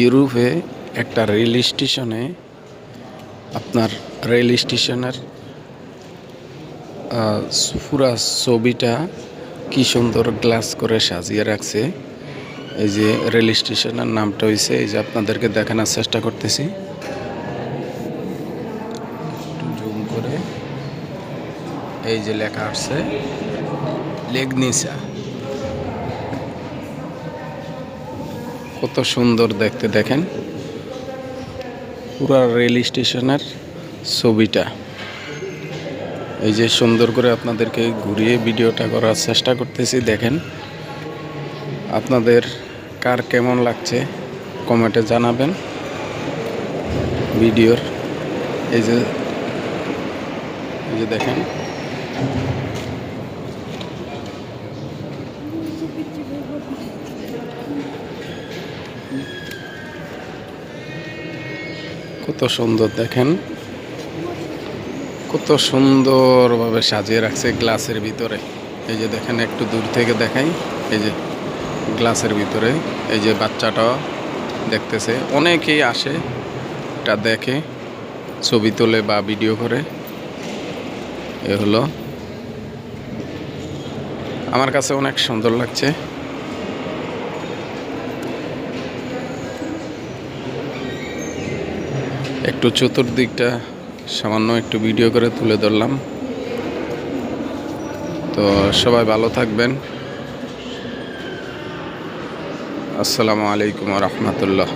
ইউরোপে একটা রেল স্টেশনে আপনার রেল স্টেশনের পুরা ছবিটা কি সুন্দর গ্লাস করে সাজিয়ে রাখছে। এই যে রেল স্টেশনের নামটা হয়েছে এই যে আপনাদেরকে দেখানোর চেষ্টা করতেছি। জুম করে। এই যে লেখা আছে লেগনিসা। কত সুন্দর দেখতে, দেখেন। পুরা রেল স্টেশনের ছবিটা। এই যে সুন্দর করে আপনাদেরকে ঘুরিয়ে ভিডিওটা করার চেষ্টা করতেছি, দেখেন। আপনাদের কার কেমন লাগছে, কমেন্টে জানাবেন। ভিডিওর এই যে এই যে দেখেন। কত সুন্দর দেখেন। কত সুন্দরভাবে সাজিয়ে রাখছে গ্লাসের ভিতরে। এই যে দেখেন, একটু দূর থেকে দেখাই। এই যে গ্লাসের ভিতরে, এই যে বাচ্চাটা দেখতেছে। অনেকেই আসে, এটা দেখে, ছবি তোলে বা ভিডিও করে। এ হলো। আমার কাছে অনেক সুন্দর লাগছে। একটু চতুর্দিকটা সামান্য একটু ভিডিও করে তুলে ধরলাম। তো সবাই ভালো থাকবেন। আসসালামু আলাইকুম রহমতুল্লাহ।